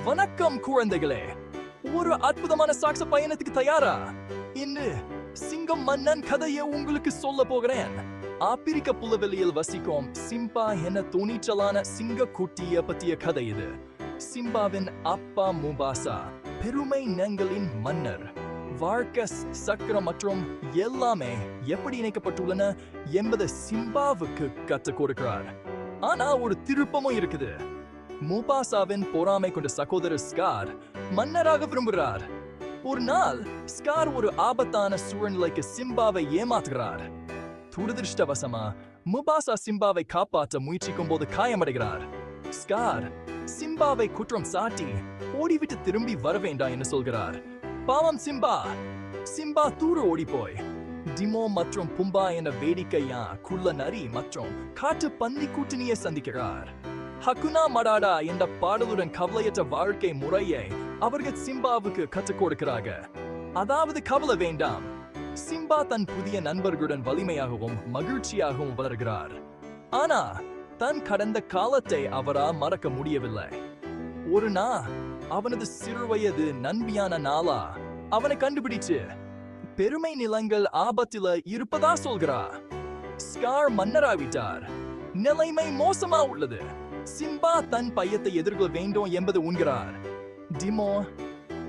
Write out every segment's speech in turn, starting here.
வணக்கம் குழந்தைகளே. ஒரு அற்புதமான சாக்ச பயணத்துக்கு தயாரா? இன்று சிங்கம் மன்னன் கதையை உங்களுக்கு சொல்ல போகிறேன். ஆப்பிரிக்க புலவெளியில் வசிக்கும் சிம்பா என துணிச்சலான சிங்க குட்டிய பத்திய கதை இது. சிம்பாவின் அப்பா முபாசா பெருமை நங்களின் மன்னர். வார்க்கஸ் சக்கரம் மற்றும் எல்லாமே எப்படி இணைக்கப்பட்டுள்ளன என்பதை சிம்பாவுக்கு கற்றுக் கொடுக்கிறார். ஆனா ஒரு திருப்பமும் இருக்குது. மூபாசாவின் பொறாமை கொண்ட சகோதரர் ஸ்கார் மன்னராக விரும்புகிறார். ஒரு நாள் ஸ்கார் ஒரு ஆபத்தான சூழ்நிலைக்கு சிம்பாவை ஏமாத்துகிறார். துரதிருஷ்டவசமா முபாசா சிம்பாவை காப்பாற்ற முயற்சிக்கும் போது காயமடைகிறார். ஸ்கார் சிம்பாவை குற்றம் சாட்டி ஓடிவிட்டு திரும்பி வர வேண்டாம் என்று சொல்கிறார். பாவம் சிம்பா சிம்பா தூர ஓடி போய் டிமோ மற்றும் பும்பா என வேடிக்கையா குள்ள நரி மற்றும் காட்டு பந்தி கூட்டணியை சந்திக்கிறார். ஹக்குனா மடாடா என்ற பாடலுடன் கவலையற்ற வாழ்க்கை முறையை அவர்கள் சிம்பாவுக்கு கற்றுக் கொடுக்கிறாங்க. அதாவது கவலை வேண்டாம். சிம்பா தன் புதிய நண்பர்களுடன் வலிமையாகவும் மகிழ்ச்சியாகவும் வளர்கிறார். ஆனா தன் கடந்த காலத்தை அவரா மறக்க முடியவில்லை. ஒரு நா அவனது சிறுவயது நன்மையான நாளா? அவனை கண்டுபிடிச்சு பெருமை நிலங்கள் ஆபத்தில இருப்பதா? சொல்கிறா. ஸ்கார் மன்னராவிட்டார் நிலைமை மோசமா உள்ளது. சிம்பா தன் பையத்தை எதிர்கொள்ள வேண்டும் என்பது உண்கிறார். டிமோ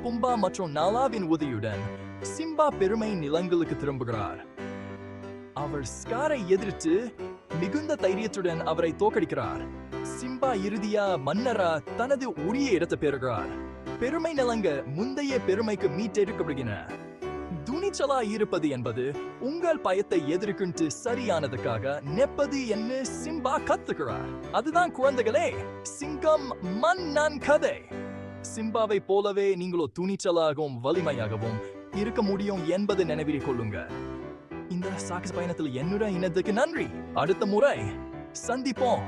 பும்பா மற்றும் நாலாவின் உதவியுடன் சிம்பா பெருமை நிலங்களுக்கு திரும்புகிறார். அவர் ஸ்காரை எதிர்த்து மிகுந்த தைரியத்துடன் அவரை தோக்கடிக்கிறார் சிம்பா இறுதியா மன்னரா தனது உரிய இடத்தை பெறுகிறார். பெருமை நிலங்க முந்தைய பெருமைக்கு மீட்டெடுக்கப்படுகின்றன. துணிச்சலா இருப்பது என்பது உங்கள் பயத்தை எதிர்கொண்டு சரியானதுக்காக நெப்பது என்று சிம்பா கத்துக்கிறார் அதுதான் குழந்தைகளே சிங்கம் மன்னன் கதை. சிம்பாவை போலவே நீங்களோ துணிச்சலாகவும் வலிமையாகவும் இருக்க முடியும் என்பதை நினைவில் கொள்ளுங்க. இந்த சாகச பயணத்தில் என்னுடன் இனத்துக்கு நன்றி. அடுத்த முறை சந்திப்போம்.